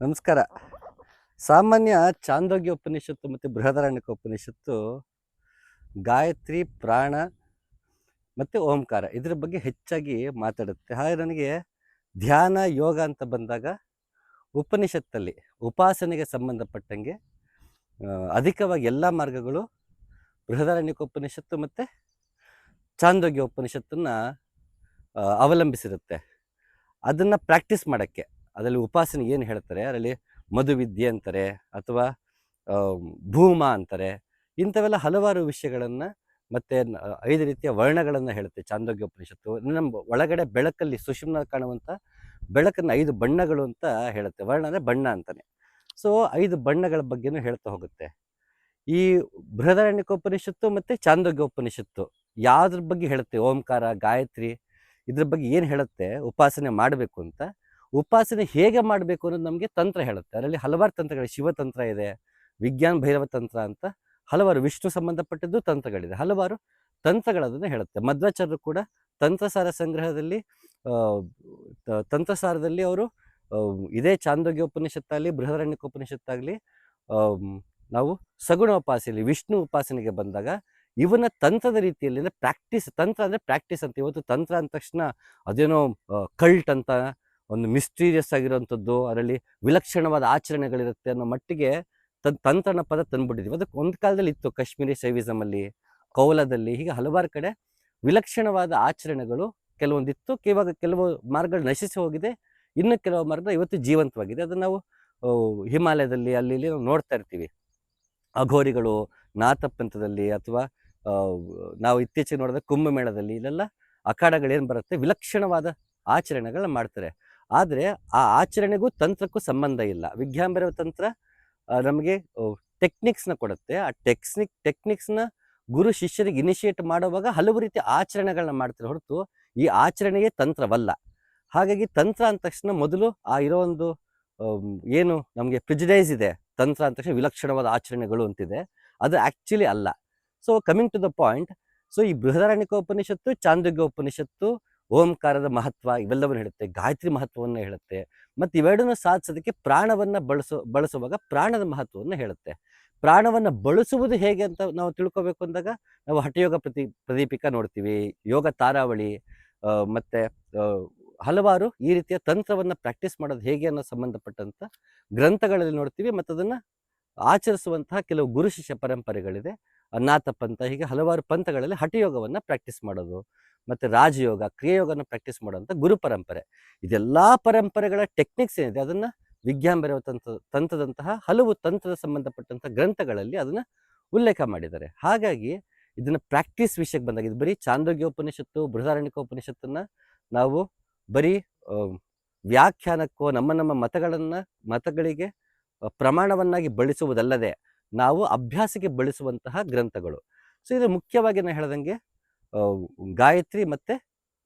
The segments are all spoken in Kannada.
ನಮಸ್ಕಾರ. ಸಾಮಾನ್ಯ ಚಾಂದೋಗ್ಯ ಉಪನಿಷತ್ತು ಮತ್ತು ಬೃಹದಾರಣ್ಯಕ ಉಪನಿಷತ್ತು ಗಾಯತ್ರಿ, ಪ್ರಾಣ ಮತ್ತು ಓಂಕಾರ ಇದ್ರ ಬಗ್ಗೆ ಹೆಚ್ಚಾಗಿ ಮಾತಾಡುತ್ತೆ. ಹಾಗೆ ನನಗೆ ಧ್ಯಾನ, ಯೋಗ ಅಂತ ಬಂದಾಗ ಉಪನಿಷತ್ತಲ್ಲಿ ಉಪಾಸನೆಗೆ ಸಂಬಂಧಪಟ್ಟಂಗೆ ಅಧಿಕವಾಗಿ ಎಲ್ಲ ಮಾರ್ಗಗಳು ಬೃಹದಾರಣ್ಯಕ ಉಪನಿಷತ್ತು ಮತ್ತು ಚಾಂದೋಗ್ಯ ಉಪನಿಷತ್ತನ್ನು ಅವಲಂಬಿಸಿರುತ್ತೆ. ಅದನ್ನು ಪ್ರಾಕ್ಟೀಸ್ ಮಾಡೋಕ್ಕೆ. ಅದರಲ್ಲಿ ಉಪಾಸನೆ ಏನು ಹೇಳ್ತಾರೆ? ಅದರಲ್ಲಿ ಮಧುವಿದ್ಯೆ ಅಂತಾರೆ ಅಥವಾ ಭೂಮ ಅಂತಾರೆ. ಇಂಥವೆಲ್ಲ ಹಲವಾರು ವಿಷಯಗಳನ್ನು ಮತ್ತು ಐದು ರೀತಿಯ ವರ್ಣಗಳನ್ನು ಹೇಳುತ್ತೆ ಚಾಂದೋಗ್ಯ ಉಪನಿಷತ್ತು ನಮ್ಮ ಒಳಗಡೆ ಬೆಳಕಲ್ಲಿ ಸುಷುಮ್ನ ಕಾಣುವಂಥ ಬೆಳಕನ್ನು ಐದು ಬಣ್ಣಗಳು ಅಂತ ಹೇಳುತ್ತೆ. ವರ್ಣ ಅಂದರೆ ಬಣ್ಣ ಅಂತಾನೆ. ಸೊ, ಐದು ಬಣ್ಣಗಳ ಬಗ್ಗೆನೂ ಹೇಳ್ತಾ ಹೋಗುತ್ತೆ. ಈ ಬೃಹದಾರಣ್ಯಕ ಉಪನಿಷತ್ತು ಮತ್ತು ಚಾಂದೋಗ್ಯ ಉಪನಿಷತ್ತು ಯಾವುದ್ರ ಬಗ್ಗೆ ಹೇಳುತ್ತೆ? ಓಂಕಾರ, ಗಾಯತ್ರಿ ಇದ್ರ ಬಗ್ಗೆ ಏನು ಹೇಳುತ್ತೆ? ಉಪಾಸನೆ ಮಾಡಬೇಕು ಅಂತ. ಉಪಾಸನೆ ಹೇಗೆ ಮಾಡಬೇಕು ಅನ್ನೋದು ನಮಗೆ ತಂತ್ರ ಹೇಳುತ್ತೆ. ಅದರಲ್ಲಿ ಹಲವಾರು ತಂತ್ರಗಳು ಶಿವತಂತ್ರ ಇದೆ, ವಿಜ್ಞಾನ ಭೈರವ ತಂತ್ರ ಅಂತ ಹಲವಾರು ವಿಷ್ಣು ಸಂಬಂಧಪಟ್ಟದ್ದು ತಂತ್ರಗಳಿದೆ. ಹಲವಾರು ತಂತ್ರಗಳದನ್ನು ಹೇಳುತ್ತೆ. ಮಧ್ವಾಚಾರ್ಯರು ಕೂಡ ತಂತ್ರಸಾರ ಸಂಗ್ರಹದಲ್ಲಿ ತಂತ್ರಸಾರದಲ್ಲಿ ಅವರು ಇದೇ ಚಾಂದೋಗ್ಯ ಉಪನಿಷತ್ತಾಗಲಿ ಬೃಹದಾರಣ್ಯಕ ಉಪನಿಷತ್ತಾಗಲಿ ನಾವು ಸಗುಣ ಉಪಾಸನೆ ವಿಷ್ಣು ಉಪಾಸನೆಗೆ ಬಂದಾಗ ಇವನ ತಂತ್ರದ ರೀತಿಯಲ್ಲಿ, ಅಂದರೆ ಪ್ರಾಕ್ಟೀಸ್, ತಂತ್ರ ಅಂದರೆ ಪ್ರಾಕ್ಟೀಸ್ ಅಂತ. ಇವತ್ತು ತಂತ್ರ ಅಂದ ತಕ್ಷಣ ಅದೇನೋ ಕಲ್ಟ್ ಅಂತ ಒಂದು ಮಿಸ್ಟೀರಿಯಸ್ ಆಗಿರುವಂಥದ್ದು, ಅದರಲ್ಲಿ ವಿಲಕ್ಷಣವಾದ ಆಚರಣೆಗಳಿರುತ್ತೆ ಅನ್ನೋ ಮಟ್ಟಿಗೆ ತನ್, ತಂತ್ರನ ಪದ ತಂದುಬಿಟ್ಟಿದ್ವಿ. ಅದಕ್ಕೆ ಒಂದು ಕಾಲದಲ್ಲಿ ಇತ್ತು ಕಾಶ್ಮೀರಿ ಶೈವಿಸಮಲ್ಲಿ ಕೌಲದಲ್ಲಿ, ಹೀಗೆ ಹಲವಾರು ಕಡೆ ವಿಲಕ್ಷಣವಾದ ಆಚರಣೆಗಳು ಕೆಲವೊಂದಿತ್ತು. ಇವಾಗ ಕೆಲವು ಮಾರ್ಗಗಳು ನಶಿಸಿ ಹೋಗಿದೆ. ಇನ್ನು ಕೆಲವು ಮಾರ್ಗ ಇವತ್ತು ಜೀವಂತವಾಗಿದೆ. ಅದನ್ನು ನಾವು ಹಿಮಾಲಯದಲ್ಲಿ, ಅಲ್ಲಿ, ಇಲ್ಲಿ ನಾವು ನೋಡ್ತಾ ಇರ್ತೀವಿ. ಅಘೋರಿಗಳು, ನಾಥಪಂಥದಲ್ಲಿ ಅಥವಾ ನಾವು ಇತ್ತೀಚೆಗೆ ನೋಡಿದ ಕುಂಭಮೇಳದಲ್ಲಿ, ಇಲ್ಲೆಲ್ಲ ಅಖಾಡಗಳೇನು ಬರುತ್ತೆ? ವಿಲಕ್ಷಣವಾದ ಆಚರಣೆಗಳನ್ನ ಮಾಡ್ತಾರೆ. ಆದರೆ ಆ ಆಚರಣೆಗೂ ತಂತ್ರಕ್ಕೂ ಸಂಬಂಧ ಇಲ್ಲ. ವಿಜ್ಞಾನಭೈರವ ತಂತ್ರ ನಮಗೆ ಟೆಕ್ನಿಕ್ಸ್ನ ಕೊಡುತ್ತೆ. ಆ ಟೆಕ್ನಿಕ್ ಟೆಕ್ನಿಕ್ಸ್ನ ಗುರು ಶಿಷ್ಯರಿಗೆ ಇನಿಷಿಯೇಟ್ ಮಾಡುವಾಗ ಹಲವು ರೀತಿಯ ಆಚರಣೆಗಳನ್ನ ಮಾಡ್ತಾರೆ ಹೊರತು ಈ ಆಚರಣೆಯೇ ತಂತ್ರವಲ್ಲ. ಹಾಗಾಗಿ ತಂತ್ರ ಅಂದ ತಕ್ಷಣ ಮೊದಲು ಆ ಇರೋ ಒಂದು ಏನು ನಮಗೆ ಪ್ರಿಜಿಡೈಸ್ ಇದೆ. ತಂತ್ರ ಅಂದ ತಕ್ಷಣ ವಿಲಕ್ಷಣವಾದ ಆಚರಣೆಗಳು ಅಂತಿದೆ. ಅದು ಆ್ಯಕ್ಚುಲಿ ಅಲ್ಲ. So coming to the point so ಈ ಬೃಹದಾರಣ್ಯಕ ಉಪನಿಷತ್ತು ಚಾಂದೋಗ್ಯ ಉಪನಿಷತ್ತು ಓಂಕಾರದ ಮಹತ್ವ ಇವೆಲ್ಲವನ್ನು ಹೇಳುತ್ತೆ, ಗಾಯತ್ರಿ ಮಹತ್ವವನ್ನು ಹೇಳುತ್ತೆ, ಮತ್ತು ಇವೆರಡನ್ನು ಸಾಧಿಸೋದಕ್ಕೆ ಪ್ರಾಣವನ್ನು ಬಳಸೋ, ಬಳಸುವಾಗ ಪ್ರಾಣದ ಮಹತ್ವವನ್ನು ಹೇಳುತ್ತೆ. ಪ್ರಾಣವನ್ನು ಬಳಸುವುದು ಹೇಗೆ ಅಂತ ನಾವು ತಿಳ್ಕೊಬೇಕು ಅಂದಾಗ, ನಾವು ಹಠಯೋಗ ಪ್ರತಿ, ಪ್ರದೀಪಿಕ ನೋಡ್ತೀವಿ, ಯೋಗ ತಾರಾವಳಿ ಮತ್ತು ಹಲವಾರು ಈ ರೀತಿಯ ತಂತ್ರವನ್ನು ಪ್ರಾಕ್ಟೀಸ್ ಮಾಡೋದು ಹೇಗೆ ಅನ್ನೋ ಸಂಬಂಧಪಟ್ಟಂಥ ಗ್ರಂಥಗಳಲ್ಲಿ ನೋಡ್ತೀವಿ, ಮತ್ತು ಅದನ್ನು ಆಚರಿಸುವಂತಹ ಕೆಲವು ಗುರು ಶಿಷ್ಯ ಪರಂಪರೆಗಳಿದೆ ಅನ್ನಾಥ ಪಂಥ ಹೀಗೆ ಹಲವಾರು ಪಂಥಗಳಲ್ಲಿ ಹಠಯೋಗವನ್ನು ಪ್ರಾಕ್ಟೀಸ್ ಮಾಡೋದು. ಮತ್ತು ರಾಜಯೋಗ, ಕ್ರಿಯಾಯೋಗನ ಪ್ರಾಕ್ಟೀಸ್ ಮಾಡುವಂಥ ಗುರು ಪರಂಪರೆ. ಇದೆಲ್ಲ ಪರಂಪರೆಗಳ ಟೆಕ್ನಿಕ್ಸ್ ಏನಿದೆ, ಅದನ್ನು ವಿಜ್ಞಾನ ಬರೆಯುವ ತಂತ್ರ ತಂತ್ರದಂತಹ ಹಲವು ತಂತ್ರದ ಸಂಬಂಧಪಟ್ಟಂಥ ಗ್ರಂಥಗಳಲ್ಲಿ ಅದನ್ನು ಉಲ್ಲೇಖ ಮಾಡಿದ್ದಾರೆ. ಹಾಗಾಗಿ ಇದನ್ನು ಪ್ರಾಕ್ಟೀಸ್ ವಿಷಯಕ್ಕೆ ಬಂದಾಗ, ಇದು ಬರೀ ಬೃಹದಾರಣ್ಯಕ ಉಪನಿಷತ್ತನ್ನು ನಾವು ಬರೀ ವ್ಯಾಖ್ಯಾನಕ್ಕೋ, ನಮ್ಮ ನಮ್ಮ ಮತಗಳನ್ನು, ಮತಗಳಿಗೆ ಪ್ರಮಾಣವನ್ನಾಗಿ ಬಳಸುವುದಲ್ಲದೆ ನಾವು ಅಭ್ಯಾಸಕ್ಕೆ ಬಳಸುವಂತಹ ಗ್ರಂಥಗಳು. ಸೊ ಇದು ಮುಖ್ಯವಾಗಿ ನಾನು ಹೇಳ್ದಂಗೆ ಗಾಯತ್ರಿ ಮತ್ತು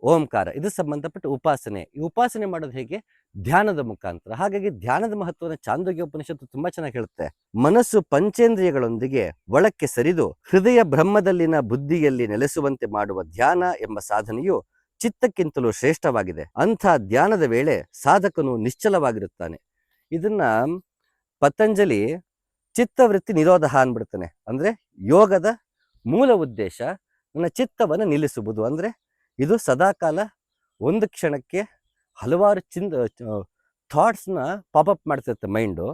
ಓಂಕಾರ, ಇದು ಸಂಬಂಧಪಟ್ಟ ಉಪಾಸನೆ. ಈ ಉಪಾಸನೆ ಮಾಡೋದು ಹೇಗೆ? ಧ್ಯಾನದ ಮುಖಾಂತರ. ಹಾಗಾಗಿ ಧ್ಯಾನದ ಮಹತ್ವವನ್ನು ಚಾಂದೋಗ್ಯ ಉಪನಿಷತ್ತು ತುಂಬಾ ಚೆನ್ನಾಗಿ ಹೇಳುತ್ತೆ. ಮನಸ್ಸು ಪಂಚೇಂದ್ರಿಯಗಳೊಂದಿಗೆ ಒಳಕ್ಕೆ ಸರಿದು, ಹೃದಯ ಬ್ರಹ್ಮದಲ್ಲಿನ ಬುದ್ಧಿಯಲ್ಲಿ ನೆಲೆಸುವಂತೆ ಮಾಡುವ ಧ್ಯಾನ ಎಂಬ ಸಾಧನೆಯು ಚಿತ್ತಕ್ಕಿಂತಲೂ ಶ್ರೇಷ್ಠವಾಗಿದೆ. ಅಂಥ ಧ್ಯಾನದ ವೇಳೆ ಸಾಧಕನು ನಿಶ್ಚಲವಾಗಿರುತ್ತಾನೆ. ಇದನ್ನ ಪತಂಜಲಿ ಚಿತ್ತವೃತ್ತಿ ನಿರೋಧ ಅನ್ಬಿಡ್ತಾನೆ ಅಂದ್ರೆ ಯೋಗದ ಮೂಲ ಉದ್ದೇಶ ನನ್ನ ಚಿತ್ತವನ್ನು ನಿಲ್ಲಿಸುವುದು. ಅಂದರೆ ಇದು ಸದಾಕಾಲ ಒಂದು ಕ್ಷಣಕ್ಕೆ ಹಲವಾರು ಚಿಂದ ಥಾಟ್ಸ್ನ ಪಾಪಪ್ ಮಾಡ್ತಿರುತ್ತೆ ಮೈಂಡು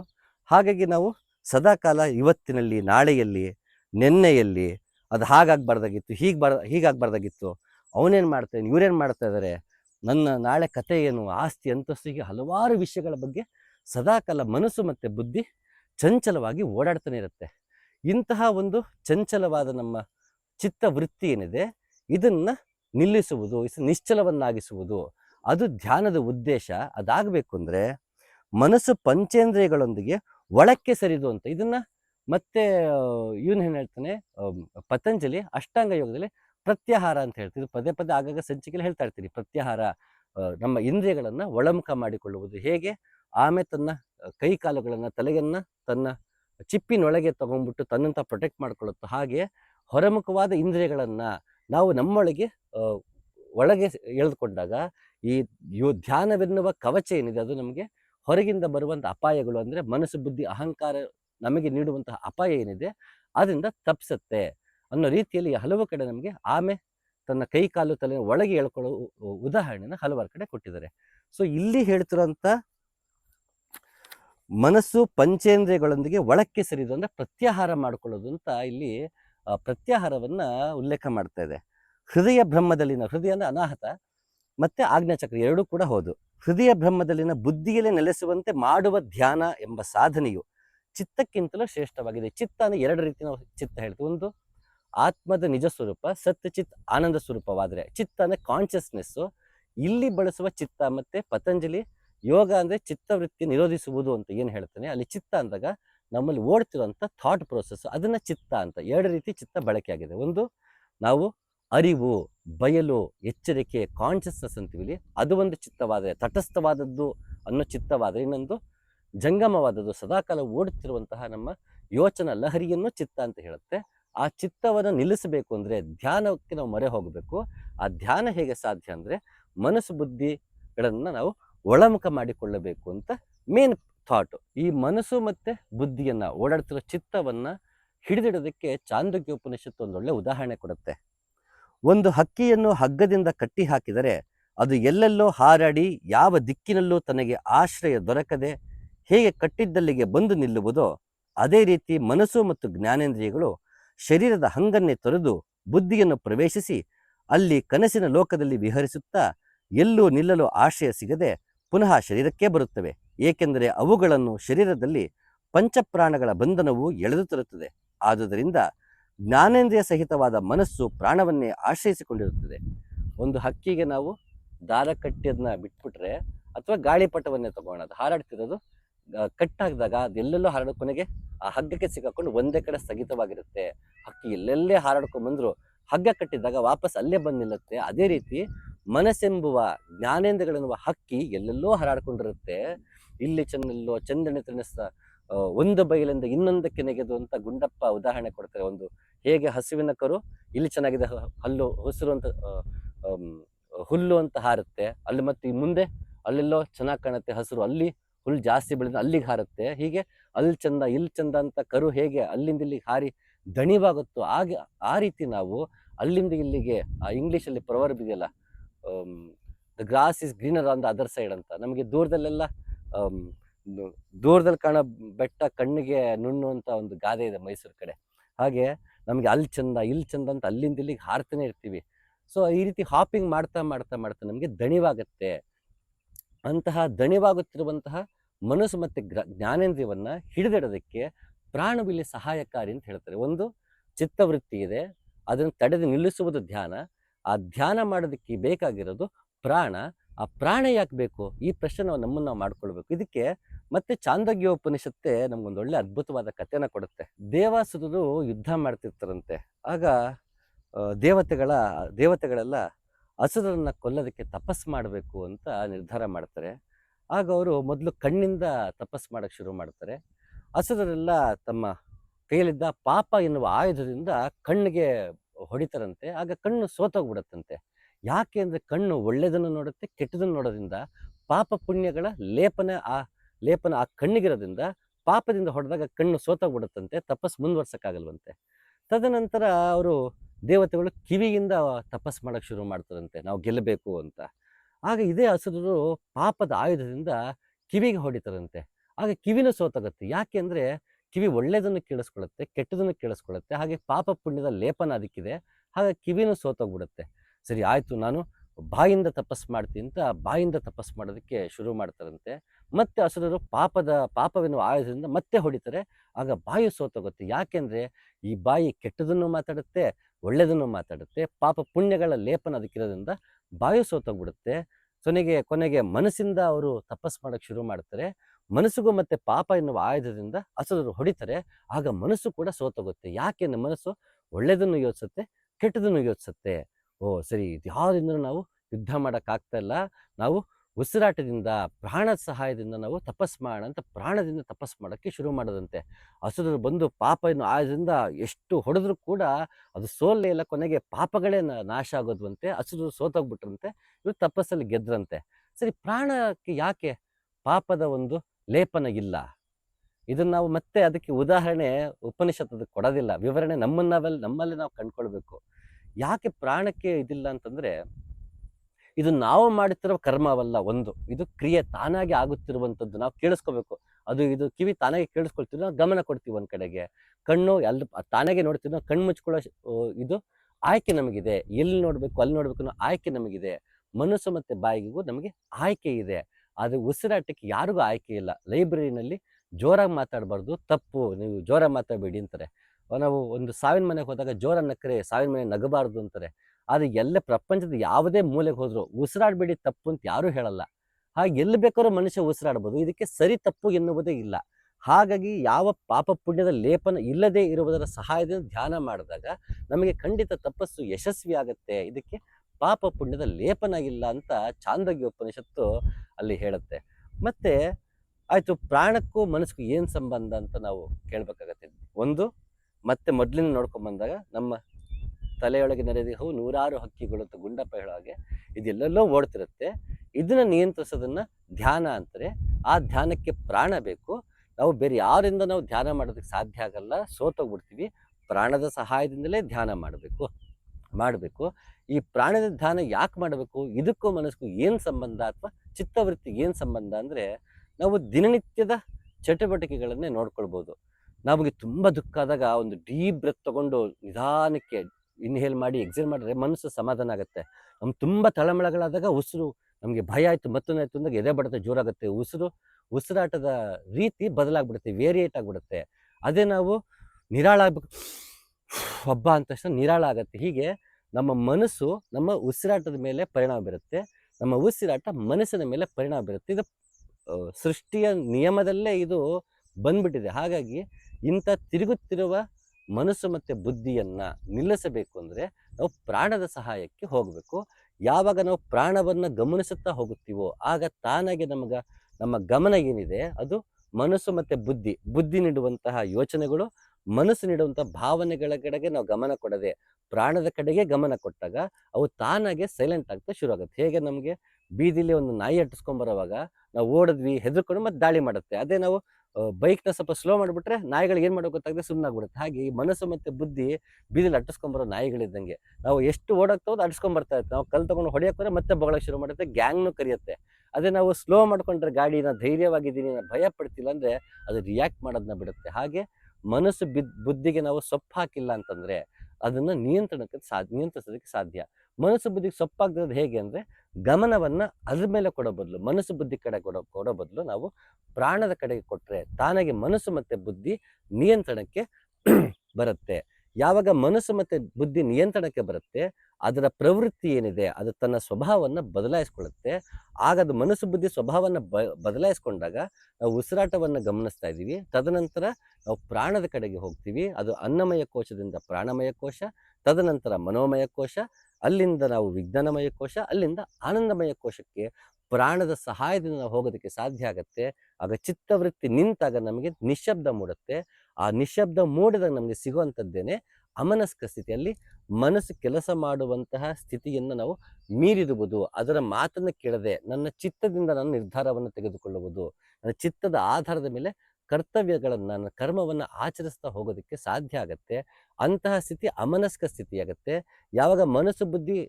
ಹಾಗಾಗಿ ನಾವು ಸದಾಕಾಲ ಇವತ್ತಿನಲ್ಲಿ, ನಾಳೆಯಲ್ಲಿ, ನಿನ್ನೆಯಲ್ಲಿ ಅದು ಹಾಗಾಗಬಾರ್ದಾಗಿತ್ತು ಹೀಗೆ ಬಾರ್ ಹೀಗಾಗಬಾರ್ದಾಗಿತ್ತು ಅವನೇನು ಮಾಡ್ತಾನೆ ಇವ್ರೇನು ಮಾಡ್ತಾ ಇದ್ದಾರೆ ನನ್ನ ನಾಳೆ ಕತೆ ಏನು, ಆಸ್ತಿ ಅಂತಸ್ತು ಹೀಗೆ ಹಲವಾರು ವಿಷಯಗಳ ಬಗ್ಗೆ ಸದಾಕಾಲ ಮನಸ್ಸು ಮತ್ತು ಬುದ್ಧಿ ಚಂಚಲವಾಗಿ ಓಡಾಡ್ತಾನೆ ಇರುತ್ತೆ. ಇಂತಹ ಒಂದು ಚಂಚಲವಾದ ನಮ್ಮ ಚಿತ್ತ ವೃತ್ತಿ ಏನಿದೆ, ಇದನ್ನು ನಿಲ್ಲಿಸುವುದು ನಿಶ್ಚಲವನ್ನಾಗಿಸುವುದು. ಅದು ಧ್ಯಾನದ ಉದ್ದೇಶ. ಅದಾಗಬೇಕು ಅಂದರೆ ಮನಸ್ಸು ಪಂಚೇಂದ್ರಿಯಗಳೊಂದಿಗೆ ಒಳಕ್ಕೆ ಸರಿದು ಅಂತ, ಇದನ್ನ ಮತ್ತೆ ಇವನು ಏನು ಹೇಳ್ತಾನೆ ಪತಂಜಲಿ ಅಷ್ಟಾಂಗ ಯೋಗದಲ್ಲಿ ಪ್ರತ್ಯಾಹಾರ ಅಂತ ಹೇಳ್ತೀವಿ. ಪದೇ ಪದೇ ಆಗಾಗ ಸಂಚಿಕೆಯಲ್ಲಿ ಹೇಳ್ತಾ ಇರ್ತೀನಿ. ಪ್ರತ್ಯಾಹಾರ ನಮ್ಮ ಇಂದ್ರಿಯಗಳನ್ನು ಒಳಮುಖ ಮಾಡಿಕೊಳ್ಳುವುದು ಹೇಗೆ? ಆಮೆ ತನ್ನ ಕೈ ಕಾಲುಗಳನ್ನು, ತಲೆಯನ್ನ ತನ್ನ ಚಿಪ್ಪಿನೊಳಗೆ ತಗೊಂಡ್ಬಿಟ್ಟು ತನ್ನಂತ ಪ್ರೊಟೆಕ್ಟ್ ಮಾಡ್ಕೊಳ್ಳುತ್ತೋ ಹಾಗೆ ಹೊರಮುಖವಾದ ಇಂದ್ರಿಯಗಳನ್ನು ನಾವು ನಮ್ಮೊಳಗೆ ಒಳಗೆ ಎಳೆದುಕೊಂಡಾಗ ಈ ಯೋ ಧ್ಯಾನವೆನ್ನುವ ಕವಚ ಏನಿದೆ ಅದು ನಮಗೆ ಹೊರಗಿಂದ ಬರುವಂಥ ಅಪಾಯಗಳು ಅಂದರೆ ಮನಸ್ಸು, ಬುದ್ಧಿ, ಅಹಂಕಾರ ನಮಗೆ ನೀಡುವಂತಹ ಅಪಾಯ ಏನಿದೆ ಅದರಿಂದ ತಪ್ಪಿಸುತ್ತೆ ಅನ್ನೋ ರೀತಿಯಲ್ಲಿ ಹಲವು ಕಡೆ ನಮಗೆ ಆಮೆ ತನ್ನ ಕೈ, ಕಾಲು ತಲೆ ಒಳಗೆ ಹೇಳ್ಕೊಳ್ಳೋ ಉದಾಹರಣೆನ ಹಲವಾರು ಕಡೆ ಕೊಟ್ಟಿದ್ದಾರೆ. ಸೊ, ಇಲ್ಲಿ ಹೇಳ್ತಿರೋಂಥ ಮನಸ್ಸು ಪಂಚೇಂದ್ರಿಯಗಳೊಂದಿಗೆ ಒಳಕ್ಕೆ ಸರಿದು ಅಂದರೆ ಪ್ರತ್ಯಾಹಾರ ಮಾಡಿಕೊಳ್ಳೋದು ಅಂತ ಇಲ್ಲಿ ಪ್ರತ್ಯಾಹಾರವನ್ನ ಉಲ್ಲೇಖ ಮಾಡ್ತಾ ಇದೆ. ಹೃದಯ ಬ್ರಹ್ಮದಲ್ಲಿನ ಹೃದಯ ಅಂದರೆ ಅನಾಹತ, ಮತ್ತು ಆಜ್ಞಾಚಕ್ರ ಎರಡೂ ಕೂಡ ಹೌದು. ಹೃದಯ ಬ್ರಹ್ಮದಲ್ಲಿನ ಬುದ್ಧಿಯಲ್ಲಿ ನೆಲೆಸುವಂತೆ ಮಾಡುವ ಧ್ಯಾನ ಎಂಬ ಸಾಧನೆಯು ಚಿತ್ತಕ್ಕಿಂತಲೂ ಶ್ರೇಷ್ಠವಾಗಿದೆ. ಚಿತ್ತ ಅಂದರೆ ಎರಡು ರೀತಿ ನಾವು ಚಿತ್ತ ಹೇಳ್ತೀವಿ. ಒಂದು ಆತ್ಮದ ನಿಜ ಸ್ವರೂಪ, ಸತ್ಯ ಚಿತ್ ಆನಂದ ಸ್ವರೂಪವಾದರೆ. ಚಿತ್ತ ಅಂದರೆ ಕಾನ್ಷಿಯಸ್ನೆಸ್ಸು ಇಲ್ಲಿ ಬಳಸುವ ಚಿತ್ತ ಮತ್ತು ಪತಂಜಲಿ ಯೋಗ ಅಂದರೆ ಚಿತ್ತವೃತ್ತಿ ನಿರೋಧಿಸುವುದು ಅಂತ ಏನು ಹೇಳ್ತಾನೆ. ಅಲ್ಲಿ ಚಿತ್ತ ಅಂದಾಗ ನಮ್ಮಲ್ಲಿ ಓಡ್ತಿರೋಂಥ ಥಾಟ್ ಪ್ರೋಸೆಸ್ ಅದನ್ನು ಚಿತ್ತ ಅಂತ ಎರಡು ರೀತಿ ಚಿತ್ತ ಬಳಕೆ ಆಗಿದೆ. ಒಂದು, ನಾವು ಅರಿವು, ಬಯಲು, ಎಚ್ಚರಿಕೆ ಕಾನ್ಷಿಯಸ್ನೆಸ್ ಅಂತೀವಿ ಅದು ಒಂದು ಚಿತ್ತವಾದರೆ, ತಟಸ್ಥವಾದದ್ದು ಅನ್ನೋ ಚಿತ್ತವಾದರೆ, ಇನ್ನೊಂದು ಜಂಗಮವಾದದ್ದು, ಸದಾಕಾಲ ಓಡುತ್ತಿರುವಂತಹ ನಮ್ಮ ಯೋಚನಾ ಲಹರಿಯನ್ನು ಚಿತ್ತ ಅಂತ ಹೇಳುತ್ತೆ. ಆ ಚಿತ್ತವನ್ನು ನಿಲ್ಲಿಸಬೇಕು ಅಂದರೆ ಧ್ಯಾನಕ್ಕೆ ನಾವು ಮೊರೆ ಹೋಗಬೇಕು. ಆ ಧ್ಯಾನ ಹೇಗೆ ಸಾಧ್ಯ ಅಂದರೆ ಮನಸ್ಸು ಬುದ್ಧಿಗಳನ್ನು ನಾವು ಒಳಮುಖ ಮಾಡಿಕೊಳ್ಳಬೇಕು ಅಂತ ಮೇನ್ ಥಾಟ್. ಈ ಮನಸ್ಸು ಮತ್ತೆ ಬುದ್ಧಿಯನ್ನು, ಓಡಾಡ್ತಿರೋ ಚಿತ್ತವನ್ನ ಹಿಡಿದಿಡೋದಕ್ಕೆ ಚಾಂದೋಗ್ಯ ಉಪನಿಷತ್ತು ಒಂದೊಳ್ಳೆ ಉದಾಹರಣೆ ಕೊಡುತ್ತೆ. ಒಂದು ಹಕ್ಕಿಯನ್ನು ಹಗ್ಗದಿಂದ ಕಟ್ಟಿ ಹಾಕಿದರೆ ಅದು ಎಲ್ಲೆಲ್ಲೋ ಹಾರಾಡಿ ಯಾವ ದಿಕ್ಕಿನಲ್ಲೂ ತನಗೆ ಆಶ್ರಯ ದೊರಕದೆ ಹೇಗೆ ಕಟ್ಟಿದ್ದಲ್ಲಿಗೆ ಬಂದು ನಿಲ್ಲುವುದೋ ಅದೇ ರೀತಿ ಮನಸ್ಸು ಮತ್ತು ಜ್ಞಾನೇಂದ್ರಿಯಗಳು ಶರೀರದ ಹಂಗನ್ನೇ ತೊರೆದು ಬುದ್ಧಿಯನ್ನು ಪ್ರವೇಶಿಸಿ ಅಲ್ಲಿ ಕನಸಿನ ಲೋಕದಲ್ಲಿ ವಿಹರಿಸುತ್ತಾ ಎಲ್ಲೂ ನಿಲ್ಲಲು ಆಶ್ರಯ ಸಿಗದೆ ಪುನಃ ಶರೀರಕ್ಕೆ ಬರುತ್ತವೆ. ಏಕೆಂದರೆ ಅವುಗಳನ್ನು ಶರೀರದಲ್ಲಿ ಪಂಚಪ್ರಾಣಗಳ ಬಂಧನವು ಎಳೆದು ತರುತ್ತದೆ. ಆದುದರಿಂದ ಜ್ಞಾನೇಂದ್ರಿಯ ಸಹಿತವಾದ ಮನಸ್ಸು ಪ್ರಾಣವನ್ನೇ ಆಶ್ರಯಿಸಿಕೊಂಡಿರುತ್ತದೆ. ಒಂದು ಹಕ್ಕಿಗೆ ನಾವು ದಾರ ಕಟ್ಟಿ ಅದನ್ನ ಬಿಟ್ಬಿಟ್ರೆ ಅಥವಾ ಗಾಳಿಪಟವನ್ನೇ ತಗೋಣ ಅದು ಹಾರಾಡ್ತಿರೋದು ಕಟ್ಟಾಗಿದಾಗ ಅದೆಲ್ಲೆಲ್ಲೋ ಹಾರಾಡೋ ಕೊನೆಗೆ ಆ ಹಗ್ಗಕ್ಕೆ ಸಿಕ್ಕಾಕೊಂಡು ಒಂದೇ ಕಡೆ ಸ್ಥಗಿತವಾಗಿರುತ್ತೆ. ಹಕ್ಕಿ ಎಲ್ಲೆಲ್ಲೇ ಹಾರಾಡ್ಕೊಂಡ್ ಬಂದರೂ ಹಗ್ಗ ಕಟ್ಟಿದಾಗ ವಾಪಸ್ ಅಲ್ಲೇ ಬಂದು ನಿಲ್ಲುತ್ತೆ ಅದೇ ರೀತಿ ಮನಸ್ಸೆಂಬುವ ಜ್ಞಾನೇಂದ್ರಗಳೆನ್ನುವ ಹಕ್ಕಿ ಎಲ್ಲೆಲ್ಲೋ ಹಾರಾಡ್ಕೊಂಡಿರುತ್ತೆ. ಇಲ್ಲಿ ಚೆನ್ನಲ್ಲೋ ಚಂದನೆ ತಣಿಸ ಒಂದು ಬೈಲಿಂದ ಇನ್ನೊಂದಕ್ಕೆ ನೆಗೆದು ಅಂತ ಗುಂಡಪ್ಪ ಉದಾಹರಣೆ ಕೊಡ್ತಾರೆ ಒಂದು. ಹೇಗೆ ಹಸುವಿನ ಕರು, ಇಲ್ಲಿ ಚೆನ್ನಾಗಿದೆ ಹಲ್ಲು ಹಸಿರು ಅಂತ ಹುಲ್ಲು ಅಂತ ಹಾರುತ್ತೆ. ಅಲ್ಲಿ ಮತ್ತೆ ಈ ಮುಂದೆ, ಅಲ್ಲೆಲ್ಲೋ ಚೆನ್ನಾಗಿ ಕಾಣುತ್ತೆ ಹಸಿರು. ಅಲ್ಲಿ ಹುಲ್ಲು ಜಾಸ್ತಿ ಬೆಳೆದ ಅಲ್ಲಿಗೆ ಹಾರುತ್ತೆ. ಹೀಗೆ ಅಲ್ಲಿ ಚಂದ, ಇಲ್ಲಿ ಚಂದ ಅಂತ ಕರು ಹೇಗೆ ಅಲ್ಲಿಂದ ಇಲ್ಲಿಗೆ ಹಾರಿ ದಣಿವಾಗುತ್ತೋ ಹಾಗೆ ಆ ರೀತಿ ನಾವು ಅಲ್ಲಿಂದ ಇಲ್ಲಿಗೆ, ಆ ಇಂಗ್ಲೀಷಲ್ಲಿ ಪ್ರವರ್ಬಿದೆಯಲ್ಲ the grass is greener on the other side ಅಂತ. ನಮಗೆ ದೂರದಲ್ಲೆಲ್ಲ ದೂರದಲ್ಲಿ ಕಾಣೋ ಬೆಟ್ಟ ಕಣ್ಣಿಗೆ ನುಣ್ಣು ಅಂತ ಒಂದು ಗಾದೆ ಇದೆ ಮೈಸೂರು ಕಡೆ. ಹಾಗೆ ನಮಗೆ ಅಲ್ಲಿ ಚಂದ, ಇಲ್ಲಿ ಚಂದ ಅಂತ ಅಲ್ಲಿಂದ ಇಲ್ಲಿಗೆ ಹಾರ್ತಾನೆ ಇರ್ತೀವಿ. ಸೊ ಈ ರೀತಿ ಹಾಪಿಂಗ್ ಮಾಡ್ತಾ ಮಾಡ್ತಾ ಮಾಡ್ತಾ ನಮಗೆ ದಣಿವಾಗತ್ತೆ. ಅಂತಹ ದಣಿವಾಗುತ್ತಿರುವಂತಹ ಮನಸ್ಸು ಮತ್ತು ಗ್ರ, ಜ್ಞಾನೇಂದ್ರಿಯವನ್ನ ಹಿಡಿದಿಡೋದಕ್ಕೆ ಪ್ರಾಣವಿಲ್ಲಿ ಸಹಾಯಕಾರಿ ಅಂತ ಹೇಳ್ತಾರೆ. ಒಂದು, ಚಿತ್ತವೃತ್ತಿ ಇದೆ. ಅದನ್ನು ತಡೆದು ನಿಲ್ಲಿಸುವುದು ಧ್ಯಾನ. ಆ ಧ್ಯಾನ ಮಾಡೋದಕ್ಕೆ ಬೇಕಾಗಿರೋದು ಪ್ರಾಣ. ಆ ಪ್ರಾಣ ಯಾಕೆ ಬೇಕು? ಈ ಪ್ರಶ್ನೆ ನಾವು ನಮ್ಮನ್ನು ನಾವು ಮಾಡ್ಕೊಳ್ಬೇಕು. ಇದಕ್ಕೆ ಮತ್ತೆ ಚಾಂದೋಗ್ಯ ಉಪನಿಷತ್ತೆ ನಮ್ಗೊಂದು ಒಳ್ಳೆ ಅದ್ಭುತವಾದ ಕಥೆನ ಕೊಡುತ್ತೆ. ದೇವಾಸುರರು ಯುದ್ಧ ಮಾಡ್ತಿರ್ತಾರಂತೆ. ಆಗ ದೇವತೆಗಳ, ದೇವತೆಗಳೆಲ್ಲ ಅಸುರರನ್ನ ಕೊಲ್ಲೋದಕ್ಕೆ ತಪಸ್ ಮಾಡಬೇಕು ಅಂತ ನಿರ್ಧಾರ ಮಾಡ್ತಾರೆ. ಆಗ ಅವರು ಮೊದಲು ಕಣ್ಣಿಂದ ತಪಸ್ ಮಾಡೋಕ್ಕೆ ಶುರು ಮಾಡ್ತಾರೆ. ಹಸುರರೆಲ್ಲ ತಮ್ಮ ಕೈಯಲ್ಲಿದ್ದ ಪಾಪ ಎನ್ನುವ ಆಯುಧದಿಂದ ಕಣ್ಣಿಗೆ ಹೊಡಿತಾರಂತೆ. ಆಗ ಕಣ್ಣು ಸೋತೋಗ್ಬಿಡತ್ತಂತೆ. ಯಾಕೆ ಅಂದರೆ ಕಣ್ಣು ಒಳ್ಳೆಯದನ್ನು ನೋಡುತ್ತೆ, ಕೆಟ್ಟದನ್ನು ನೋಡೋದ್ರಿಂದ ಪಾಪ ಪುಣ್ಯಗಳ ಲೇಪನ ಆ ಲೇಪನ ಆ ಕಣ್ಣಿಗಿರೋದ್ರಿಂದ ಪಾಪದಿಂದ ಹೊಡೆದಾಗ ಕಣ್ಣು ಸೋತಾಗ್ಬಿಡುತ್ತಂತೆ ತಪಸ್ ಮುಂದುವರ್ಸೋಕ್ಕಾಗಲ್ವಂತೆ. ತದನಂತರ ಅವರು ದೇವತೆಗಳು ಕಿವಿಯಿಂದ ತಪಸ್ ಮಾಡೋಕ್ಕೆ ಶುರು ಮಾಡ್ತಾರಂತೆ, ನಾವು ಗೆಲ್ಲಬೇಕು ಅಂತ. ಆಗ ಇದೇ ಹಸುರರು ಪಾಪದ ಆಯುಧದಿಂದ ಕಿವಿಗೆ ಹೊಡಿತಾರಂತೆ. ಆಗ ಕಿವಿನೂ ಸೋತಾಗುತ್ತೆ. ಯಾಕೆ ಅಂದರೆ ಕಿವಿ ಒಳ್ಳೆಯದನ್ನು ಕೇಳಿಸ್ಕೊಳ್ಳುತ್ತೆ, ಕೆಟ್ಟದನ್ನು ಕೇಳಿಸ್ಕೊಳ್ಳುತ್ತೆ, ಹಾಗೆ ಪಾಪ ಪುಣ್ಯದ ಲೇಪನ ಅದಕ್ಕಿದೆ, ಹಾಗೆ ಕಿವಿನೂ ಸೋತೋಗ್ಬಿಡುತ್ತೆ. ಸರಿ ಆಯಿತು, ನಾನು ಬಾಯಿಂದ ತಪಸ್ ಮಾಡ್ತೀನಿ ಅಂತ ಬಾಯಿಂದ ತಪಸ್ ಮಾಡೋದಕ್ಕೆ ಶುರು ಮಾಡ್ತಾರಂತೆ. ಮತ್ತೆ ಅಸುರರು ಪಾಪದ, ಪಾಪವೆನ್ನುವ ಆಯುಧದಿಂದ ಮತ್ತೆ ಹೊಡಿತಾರೆ. ಆಗ ಬಾಯಿ ಸೋತೋಗುತ್ತೆ ಯಾಕೆಂದರೆ ಈ ಬಾಯಿ ಕೆಟ್ಟದನ್ನು ಮಾತಾಡುತ್ತೆ, ಒಳ್ಳೆಯದನ್ನು ಮಾತಾಡುತ್ತೆ. ಪಾಪ ಪುಣ್ಯಗಳ ಲೇಪನ ಅದಕ್ಕಿರೋದ್ರಿಂದ ಬಾಯಿ ಸೋತೋಗ್ಬಿಡುತ್ತೆ. ಕೊನೆಗೆ ಕೊನೆಗೆ ಮನಸ್ಸಿಂದ ಅವರು ತಪಸ್ ಮಾಡೋಕ್ಕೆ ಶುರು ಮಾಡ್ತಾರೆ. ಮನಸ್ಸಿಗೂ ಮತ್ತೆ ಪಾಪ ಎನ್ನುವ ಆಯುಧದಿಂದ ಅಸುರರು ಹೊಡಿತಾರೆ. ಆಗ ಮನಸ್ಸು ಕೂಡ ಸೋತೋಗುತ್ತೆ. ಯಾಕೆಂದ್ರೆ ಮನಸ್ಸು ಒಳ್ಳೆಯದನ್ನು ಯೋಚಿಸುತ್ತೆ, ಕೆಟ್ಟದನ್ನು ಯೋಚಿಸುತ್ತೆ. ಓ, ಸರಿ. ಯಾವುದರಿಂದ ನಾವು ಯುದ್ಧ ಮಾಡೋಕ್ಕಾಗ್ತಾ ಇಲ್ಲ. ನಾವು ಉಸಿರಾಟದಿಂದ ಪ್ರಾಣದ ಸಹಾಯದಿಂದ ನಾವು ತಪಸ್ ಮಾಡೋಣ ಅಂತ ಪ್ರಾಣದಿಂದ ತಪಸ್ ಮಾಡೋಕ್ಕೆ ಶುರು ಮಾಡೋದಂತೆ. ಹಸುರರು ಬಂದು ಪಾಪ ಇನ್ನು ಎಷ್ಟು ಹೊಡೆದ್ರೂ ಕೂಡ ಅದು ಸೋಲೇ ಇಲ್ಲ. ಕೊನೆಗೆ ಪಾಪಗಳೇ ನಾಶ ಆಗೋದ್ವಂತೆ ಹಸುರರು ಸೋತೋಗ್ಬಿಟ್ರಂತೆ, ಇವರು ತಪಸ್ಸಲ್ಲಿ ಗೆದ್ರಂತೆ. ಸರಿ, ಪ್ರಾಣಕ್ಕೆ ಯಾಕೆ ಪಾಪದ ಒಂದು ಲೇಪನ ಇಲ್ಲ? ಇದನ್ನು ನಾವು ಮತ್ತೆ ಅದಕ್ಕೆ ಉದಾಹರಣೆ ಉಪನಿಷತ್ ಅದಕ್ಕೆ ಕೊಡೋದಿಲ್ಲ. ವಿವರಣೆ ನಮ್ಮನ್ನ ನಮ್ಮಲ್ಲಿ ನಾವು ಕಂಡ್ಕೊಳ್ಬೇಕು. ಯಾಕೆ ಪ್ರಾಣಕ್ಕೆ ಇದಿಲ್ಲ ಅಂತಂದರೆ, ಇದು ನಾವು ಮಾಡುತ್ತಿರುವ ಕರ್ಮವಲ್ಲ ಒಂದು. ಇದು ಕ್ರಿಯೆ ತಾನಾಗಿ ಆಗುತ್ತಿರುವಂಥದ್ದು ನಾವು ಕೇಳಿಸ್ಕೋಬೇಕು. ಅದು ಇದು ಕಿವಿ ತಾನಾಗಿ ಕೇಳಿಸ್ಕೊಳ್ತೀವಿ ನಾವು ಗಮನ ಕೊಡ್ತೀವಿ ಒಂದು ಕಡೆಗೆ. ಕಣ್ಣು ಎಲ್ಲ ತಾನಾಗೆ ನೋಡ್ತೀವಿ, ನಾವು ಕಣ್ಣು ಮುಚ್ಕೊಳ್ಳೋ ಇದು ಆಯ್ಕೆ ನಮಗಿದೆ. ಎಲ್ಲಿ ನೋಡಬೇಕು, ಅಲ್ಲಿ ನೋಡಬೇಕು ಅನ್ನೋ ಆಯ್ಕೆ ನಮಗಿದೆ. ಮನಸ್ಸು ಮತ್ತು ಬಾಯಿಗೂ ನಮಗೆ ಆಯ್ಕೆ ಇದೆ. ಅದು ಉಸಿರಾಟಕ್ಕೆ ಯಾರಿಗೂ ಆಯ್ಕೆ ಇಲ್ಲ. ಲೈಬ್ರರಿನಲ್ಲಿ ಜೋರಾಗಿ ಮಾತಾಡಬಾರ್ದು, ತಪ್ಪು, ನೀವು ಜೋರಾಗಿ ಮಾತಾಡಬೇಡಿ ಅಂತಾರೆ. ನಾವು ಒಂದು ಸಾವಿನ ಮನೆಗೆ ಹೋದಾಗ ಜೋರ ನಕ್ಕರೆ ಸಾವಿನ ಮನೆ ನಗಬಾರ್ದು ಅಂತಾರೆ. ಆದರೆ ಎಲ್ಲ ಪ್ರಪಂಚದ ಯಾವುದೇ ಮೂಲೆಗೆ ಹೋದರೂ ಉಸಿರಾಡಬೇಡಿ ತಪ್ಪು ಅಂತ ಯಾರೂ ಹೇಳಲ್ಲ. ಹಾಗೆ ಎಲ್ಲಿ ಬೇಕಾದ್ರೂ ಮನುಷ್ಯ ಉಸಿರಾಡ್ಬೋದು. ಇದಕ್ಕೆ ಸರಿ ತಪ್ಪು ಎನ್ನುವುದೇ ಇಲ್ಲ. ಹಾಗಾಗಿ ಯಾವ ಪಾಪ ಪುಣ್ಯದ ಲೇಪನ ಇಲ್ಲದೆ ಇರುವುದರ ಸಹಾಯದಿಂದ ಧ್ಯಾನ ಮಾಡಿದಾಗ ನಮಗೆ ಖಂಡಿತ ತಪಸ್ಸು ಯಶಸ್ವಿ ಆಗುತ್ತೆ. ಇದಕ್ಕೆ ಪಾಪ ಪುಣ್ಯದ ಲೇಪನ ಇಲ್ಲ ಅಂತ ಚಾಂದೋಗ್ಯ ಉಪನಿಷತ್ತು ಅಲ್ಲಿ ಹೇಳುತ್ತೆ. ಮತ್ತೆ ಆಯಿತು ಪ್ರಾಣಕ್ಕೂ ಮನಸ್ಸಿಗೂ ಏನು ಸಂಬಂಧ ಅಂತ ನಾವು ಕೇಳಬೇಕಾಗತ್ತೆ. ಒಂದು ಮತ್ತೆ ಮೊದ್ಲಿನ ನೋಡ್ಕೊಂಡ್ಬಂದಾಗ ನಮ್ಮ ತಲೆಯೊಳಗೆ ನೆರೆದಿ ಹೂ ನೂರಾರು ಹಕ್ಕಿಗಳು ಅಂತ ಗುಂಡಪ್ಪ ಹೇಳೋ ಹಾಗೆ ಇದೆಲ್ಲೆಲ್ಲೋ ಓಡ್ತಿರುತ್ತೆ. ಇದನ್ನ ನಿಯಂತ್ರಿಸೋದನ್ನ ಧ್ಯಾನ ಅಂತಾರೆ. ಆ ಧ್ಯಾನಕ್ಕೆ ಪ್ರಾಣ ಬೇಕು. ನಾವು ಬೇರೆ ಯಾರಿಂದ ನಾವು ಧ್ಯಾನ ಮಾಡೋದಕ್ಕೆ ಸಾಧ್ಯ ಆಗಲ್ಲ, ಸೋತೋಗ್ಬಿಡ್ತೀವಿ. ಪ್ರಾಣದ ಸಹಾಯದಿಂದಲೇ ಧ್ಯಾನ ಮಾಡಬೇಕು ಮಾಡಬೇಕು. ಈ ಪ್ರಾಣದ ಧ್ಯಾನ ಯಾಕೆ ಮಾಡಬೇಕು? ಇದಕ್ಕೂ ಮನಸ್ಸಿಗೂ ಏನು ಸಂಬಂಧ ಅಥವಾ ಚಿತ್ತವೃತ್ತಿಗೆ ಏನು ಸಂಬಂಧ ಅಂದರೆ ನಾವು ದಿನನಿತ್ಯದ ಚಟುವಟಿಕೆಗಳನ್ನೇ ನೋಡ್ಕೊಳ್ಬೋದು. ನಮಗೆ ತುಂಬ ದುಃಖ ಆದಾಗ ಒಂದು ಡೀಪ್ ಬ್ರೆತ್ ತಗೊಂಡು ನಿಧಾನಕ್ಕೆ ಇನ್ಹೇಲ್ ಮಾಡಿ ಎಕ್ಸೇಲ್ ಮಾಡಿದ್ರೆ ಮನಸ್ಸು ಸಮಾಧಾನ ಆಗುತ್ತೆ. ನಮ್ಗೆ ತುಂಬ ತಳಮಳಗಳಾದಾಗ ಉಸಿರು ನಮಗೆ ಭಯ ಆಯಿತು, ಮತ್ತೊಂದು ಆಯಿತು ಅಂದಾಗ ಎದೆ ಬಡಿತ ಜೋರಾಗುತ್ತೆ ಉಸಿರು, ಉಸಿರಾಟದ ರೀತಿ ಬದಲಾಗ್ಬಿಡುತ್ತೆ ವೇರಿಯೇಟ್ ಆಗಿಬಿಡುತ್ತೆ. ಅದೇ ನಾವು ನಿರಾಳ ಆಗ್ಬೇಕು. ಹಬ್ಬ ಅಂದ ತಕ್ಷಣ ನಿರಾಳ ಆಗುತ್ತೆ. ಹೀಗೆ ನಮ್ಮ ಮನಸ್ಸು ನಮ್ಮ ಉಸಿರಾಟದ ಮೇಲೆ ಪರಿಣಾಮ ಬೀರುತ್ತೆ. ನಮ್ಮ ಉಸಿರಾಟ ಮನಸ್ಸಿನ ಮೇಲೆ ಪರಿಣಾಮ ಬೀರುತ್ತೆ. ಇದು ಸೃಷ್ಟಿಯ ನಿಯಮದಲ್ಲೇ ಇದು ಬಂದ್ಬಿಟ್ಟಿದೆ. ಹಾಗಾಗಿ ಇಂಥ ತಿರುಗುತ್ತಿರುವ ಮನಸ್ಸು ಮತ್ತು ಬುದ್ಧಿಯನ್ನು ನಿಲ್ಲಿಸಬೇಕು ಅಂದರೆ ನಾವು ಪ್ರಾಣದ ಸಹಾಯಕ್ಕೆ ಹೋಗಬೇಕು. ಯಾವಾಗ ನಾವು ಪ್ರಾಣವನ್ನು ಗಮನಿಸುತ್ತಾ ಹೋಗುತ್ತೀವೋ ಆಗ ತಾನಾಗೆ ನಮಗೆ, ನಮ್ಮ ಗಮನ ಏನಿದೆ ಅದು ಮನಸ್ಸು ಮತ್ತು ಬುದ್ಧಿ ಬುದ್ಧಿ ನೀಡುವಂತಹ ಯೋಚನೆಗಳು, ಮನಸ್ಸು ನೀಡುವಂಥ ಭಾವನೆಗಳ ಕಡೆಗೆ ನಾವು ಗಮನ ಕೊಡದೆ, ಪ್ರಾಣದ ಕಡೆಗೆ ಗಮನ ಕೊಟ್ಟಾಗ ಅವು ತಾನಾಗೆ ಸೈಲೆಂಟ್ ಆಗ್ತಾ ಶುರು ಆಗುತ್ತೆ ಹೇಗೆ ನಮಗೆ ಬೀದಿಲಿ ಒಂದು ನಾಯಿ ಅಟ್ಟಿಸ್ಕೊಂಡ್ಬರೋವಾಗ ನಾವು ಓಡಿದ್ವಿ, ಹೆದರ್ಕೊಂಡು ಮತ್ತೆ ದಾಳಿ ಮಾಡುತ್ತೆ. ಅದೇ ನಾವು ಬೈಕ್ನ ಸ್ವಲ್ಪ ಸ್ಲೋ ಮಾಡಿಬಿಟ್ರೆ ನಾಯಿಗಳಿಗೆ ಏನು ಮಾಡೋ ಗೊತ್ತಾಗದೆ ಸುಮ್ಮನಾಗ್ಬಿಡುತ್ತೆ ಹಾಗೆ ಈ ಮನಸ್ಸು ಮತ್ತೆ ಬುದ್ಧಿ ಬೀದಿಲಿ ಅಟ್ಟಿಸ್ಕೊಂಬರೋ ನಾಯಿಗಳಿದ್ದಂಗೆ. ನಾವು ಎಷ್ಟು ಓಡಾಗ್ತಾವೋ ಅಡಿಸ್ಕೊಂಡ್ ಬರ್ತಾ ಇರುತ್ತೆ ನಾವು ಕಲ್ ತಗೊಂಡು ಹೊಡೆಯೋಕೆ ಮತ್ತೆ ಬೊಗಳಕ್ಕೆ ಶುರು ಮಾಡುತ್ತೆ ಗ್ಯಾಂಗ್ನು ಕರಿಯುತ್ತೆ. ಅದೇ ನಾವು ಸ್ಲೋ ಮಾಡ್ಕೊಂಡ್ರೆ ಗಾಡಿನ ಧೈರ್ಯವಾಗಿದ್ದೀನಿ ಭಯ ಪಡ್ತಿಲ್ಲ ಅಂದರೆ ಅದು ರಿಯಾಕ್ಟ್ ಮಾಡೋದನ್ನ ಬಿಡುತ್ತೆ. ಹಾಗೆ ಮನಸ್ಸು ಬಿದ್, ಬುದ್ಧಿಗೆ ನಾವು ಸೊಪ್ಪು ಹಾಕಿಲ್ಲ ಅಂತಂದ್ರೆ ಅದನ್ನ ನಿಯಂತ್ರಣಕ್ಕೆ ಸಾಧ್ಯ ನಿಯಂತ್ರಿಸೋದಕ್ಕೆ ಸಾಧ್ಯ. ಮನಸ್ಸು ಬುದ್ಧಿಗೆ ಸೊಪ್ಪಾಗ್ತದೆ ಹೇಗೆ ಅಂದರೆ ಗಮನವನ್ನು ಅದ್ರ ಮೇಲೆ ಕೊಡೋ ಬದಲು, ಮನಸ್ಸು ಬುದ್ಧಿ ಕಡೆ ಕೊಡೋ ಕೊಡೋ ಬದಲು ನಾವು ಪ್ರಾಣದ ಕಡೆಗೆ ಕೊಟ್ಟರೆ ತಾನಾಗಿ ಮನಸ್ಸು ಮತ್ತೆ ಬುದ್ಧಿ ನಿಯಂತ್ರಣಕ್ಕೆ ಬರುತ್ತೆ. ಯಾವಾಗ ಮನಸ್ಸು ಮತ್ತೆ ಬುದ್ಧಿ ನಿಯಂತ್ರಣಕ್ಕೆ ಬರುತ್ತೆ, ಅದರ ಪ್ರವೃತ್ತಿ ಏನಿದೆ, ಅದು ತನ್ನ ಸ್ವಭಾವವನ್ನು ಬದಲಾಯಿಸ್ಕೊಳ್ಳುತ್ತೆ. ಆಗ ಅದು ಮನಸ್ಸು ಬುದ್ಧಿ ಸ್ವಭಾವವನ್ನು ಬ, ಬದಲಾಯಿಸ್ಕೊಂಡಾಗ ನಾವು ಉಸಿರಾಟವನ್ನು ಗಮನಿಸ್ತಾ ಇದ್ದೀವಿ. ತದನಂತರ ನಾವು ಪ್ರಾಣದ ಕಡೆಗೆ ಹೋಗ್ತೀವಿ. ಅದು ಅನ್ನಮಯ ಕೋಶದಿಂದ ಪ್ರಾಣಮಯ ಕೋಶ, ತದನಂತರ ಮನೋಮಯ ಕೋಶ ಅಲ್ಲಿಂದ ನಾವು ವಿಜ್ಞಾನಮಯ ಕೋಶ, ಅಲ್ಲಿಂದ ಆನಂದಮಯ ಕೋಶಕ್ಕೆ ಪ್ರಾಣದ ಸಹಾಯದಿಂದ ನಾವು ಹೋಗೋದಕ್ಕೆ ಸಾಧ್ಯ ಆಗುತ್ತೆ. ಆಗ ಚಿತ್ತವೃತ್ತಿ ನಿಂತಾಗ ನಮಗೆ ನಿಶಬ್ದ ಮೂಡುತ್ತೆ. ಆ ನಿಶಬ್ದ ಮೂಡಿದಾಗ ನಮಗೆ ಸಿಗುವಂಥದ್ದೇನೆ ಅಮನಸ್ಕ ಸ್ಥಿತಿಯಲ್ಲಿ ಮನಸ್ಸು ಕೆಲಸ ಮಾಡುವಂತಹ ಸ್ಥಿತಿಯನ್ನು ನಾವು ಮೀರಿರುವುದು. ಅದರ ಮಾತನ್ನು ಕೇಳದೆ ನನ್ನ ಚಿತ್ತದಿಂದ ನಾನು ನಿರ್ಧಾರವನ್ನು ತೆಗೆದುಕೊಳ್ಳುವುದು. ನನ್ನ ಚಿತ್ತದ ಆಧಾರದ ಮೇಲೆ ಕರ್ತವ್ಯಗಳನ್ನು ನನ್ನ ಕರ್ಮವನ್ನು ಆಚರಿಸ್ತಾ ಹೋಗೋದಕ್ಕೆ ಸಾಧ್ಯ ಆಗುತ್ತೆ. ಅಂತಹ ಸ್ಥಿತಿ ಅಮನಸ್ಕ ಸ್ಥಿತಿಯಾಗತ್ತೆ ಯಾವಾಗ ಮನಸ್ಸು ಬುದ್ಧಿಯ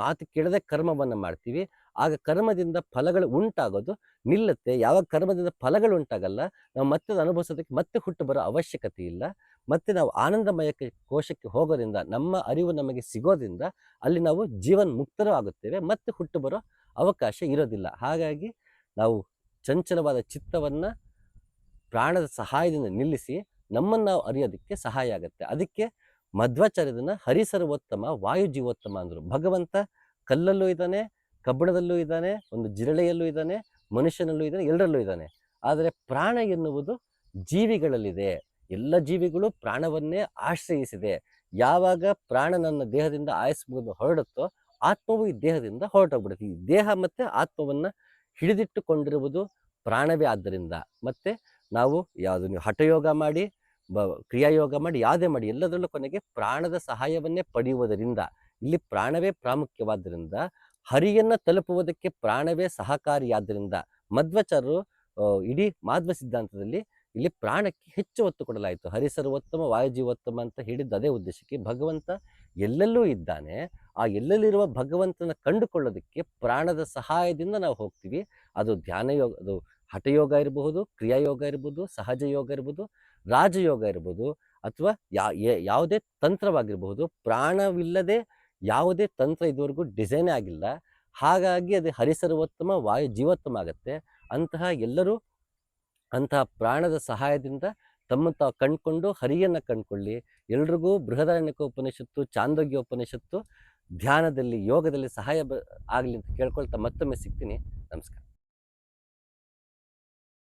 ಮಾತು ಕೇಳದೆ ಕರ್ಮವನ್ನು ಮಾಡ್ತೀವಿ, ಆಗ ಕರ್ಮದಿಂದ ಫಲಗಳು ಉಂಟಾಗೋದು ನಿಲ್ಲುತ್ತೆ. ಯಾವಾಗ ಕರ್ಮದಿಂದ ಫಲಗಳು ಉಂಟಾಗಲ್ಲ, ನಾವು ಮತ್ತೆ ಅನುಭವಿಸೋದಕ್ಕೆ ಮತ್ತೆ ಹುಟ್ಟು ಬರೋ ಅವಶ್ಯಕತೆ ಇಲ್ಲ. ಮತ್ತೆ ನಾವು ಆನಂದಮಯಕ್ಕೆ ಕೋಶಕ್ಕೆ ಹೋಗೋದ್ರಿಂದ, ನಮ್ಮ ಅರಿವು ನಮಗೆ ಸಿಗೋದ್ರಿಂದ ಅಲ್ಲಿ ನಾವು ಜೀವನ್ ಮುಕ್ತರೂ ಆಗುತ್ತೇವೆ ಮತ್ತೆ ಹುಟ್ಟು ಬರೋ ಅವಕಾಶ ಇರೋದಿಲ್ಲ. ಹಾಗಾಗಿ ನಾವು ಚಂಚಲವಾದ ಚಿತ್ತವನ್ನ ಪ್ರಾಣದ ಸಹಾಯದಿಂದ ನಿಲ್ಲಿಸಿ ನಮ್ಮನ್ನು ನಾವು ಅರಿಯೋದಕ್ಕೆ ಸಹಾಯ ಆಗುತ್ತೆ. ಅದಕ್ಕೆ ಮಧ್ವಾಚಾರ್ಯದನ್ನ ಹರಿಸರ್ವೋತ್ತಮ ವಾಯು ಜೀವೋತ್ತಮ ಅಂದರು. ಭಗವಂತ ಕಲ್ಲಲ್ಲೂ ಇದ್ದಾನೆ, ಕಬ್ಬಿಣದಲ್ಲೂ ಇದ್ದಾನೆ, ಒಂದು ಜಿರಳೆಯಲ್ಲೂ ಇದ್ದಾನೆ, ಮನುಷ್ಯನಲ್ಲೂ ಇದ್ದಾನೆ ಎಲ್ಲರಲ್ಲೂ ಇದ್ದಾನೆ. ಆದರೆ ಪ್ರಾಣ ಎನ್ನುವುದು ಜೀವಿಗಳಲ್ಲಿದೆ. ಎಲ್ಲ ಜೀವಿಗಳು ಪ್ರಾಣವನ್ನೇ ಆಶ್ರಯಿಸಿದೆ. ಯಾವಾಗ ಪ್ರಾಣ ನನ್ನ ದೇಹದಿಂದ ಆಯಸ್ ಮುಗಿದು ಹೊರಡುತ್ತೋ ಆತ್ಮವು ಈ ದೇಹದಿಂದ ಹೊರಟೋಗ್ಬಿಡುತ್ತೆ. ಈ ದೇಹ ಮತ್ತು ಆತ್ಮವನ್ನು ಹಿಡಿದಿಟ್ಟುಕೊಂಡಿರುವುದು ಪ್ರಾಣವೇ ಆದ್ದರಿಂದ. ಮತ್ತೆ ನಾವು ಯಾವುದು ನೀವು ಹಠಯೋಗ ಮಾಡಿ, ಬ ಕ್ರಿಯಾಯೋಗ ಮಾಡಿ, ಯಾವುದೇ ಮಾಡಿ, ಎಲ್ಲದರಲ್ಲೂ ಕೊನೆಗೆ ಪ್ರಾಣದ ಸಹಾಯವನ್ನೇ ಪಡೆಯುವುದರಿಂದ, ಇಲ್ಲಿ ಪ್ರಾಣವೇ ಪ್ರಾಮುಖ್ಯವಾದ್ದರಿಂದ, ಹರಿಯನ್ನು ತಲುಪುವುದಕ್ಕೆ ಪ್ರಾಣವೇ ಸಹಕಾರಿಯಾದ್ದರಿಂದ ಮಧ್ವಚಾರರು ಇಡೀ ಮಾಧ್ವ ಸಿದ್ಧಾಂತದಲ್ಲಿ ಇಲ್ಲಿ ಪ್ರಾಣಕ್ಕೆ ಹೆಚ್ಚು ಒತ್ತು ಕೊಡಲಾಯಿತು. ಹರಿಸರ್ವೋತ್ತಮ ವಾಯುಜೀವೋತ್ತಮ ಅಂತ ಹೇಳಿದ್ದು ಅದೇ ಉದ್ದೇಶಕ್ಕೆ ಭಗವಂತ ಎಲ್ಲೆಲ್ಲೂ ಇದ್ದಾನೆ. ಆ ಎಲ್ಲೆಲ್ಲಿರುವ ಭಗವಂತನ ಕಂಡುಕೊಳ್ಳೋದಕ್ಕೆ ಪ್ರಾಣದ ಸಹಾಯದಿಂದ ನಾವು ಹೋಗ್ತೀವಿ. ಅದು ಧ್ಯಾನಯೋಗ ಅದು ಹಠಯೋಗ ಇರಬಹುದು ಕ್ರಿಯಾಯೋಗ ಇರ್ಬೋದು ಸಹಜ ಯೋಗ ಇರ್ಬೋದು, ರಾಜಯೋಗ ಇರ್ಬೋದು ಅಥವಾ ಯಾ ಯಾವುದೇ ತಂತ್ರವಾಗಿರಬಹುದು ಪ್ರಾಣವಿಲ್ಲದೆ ಯಾವುದೇ ತಂತ್ರ ಇದುವರೆಗೂ ಡಿಸೈನ್ ಆಗಿಲ್ಲ. ಹಾಗಾಗಿ ಅದು ಹರಿಸರ್ವೋತ್ತಮ, ವಾಯು ಜೀವೋತ್ತಮ ಆಗುತ್ತೆ. ಅಂತಹ ಎಲ್ಲರೂ ಅಂತಹ ಪ್ರಾಣದ ಸಹಾಯದಿಂದ ತಮ್ಮ ತಾವು ಕಂಡುಕೊಂಡು, ಹರಿಯನ್ನು ಕಂಡುಕೊಳ್ಳಿ. ಎಲ್ರಿಗೂ ಬೃಹದಾರಣ್ಯಕ ಉಪನಿಷತ್ತು ಚಾಂದೋಗ್ಯ ಉಪನಿಷತ್ತು ಧ್ಯಾನದಲ್ಲಿ, ಯೋಗದಲ್ಲಿ ಸಹಾಯ ಆಗಲಿ ಅಂತ ಕೇಳ್ಕೊಳ್ತಾ ಮತ್ತೊಮ್ಮೆ ಸಿಗ್ತೀನಿ. ನಮಸ್ಕಾರ.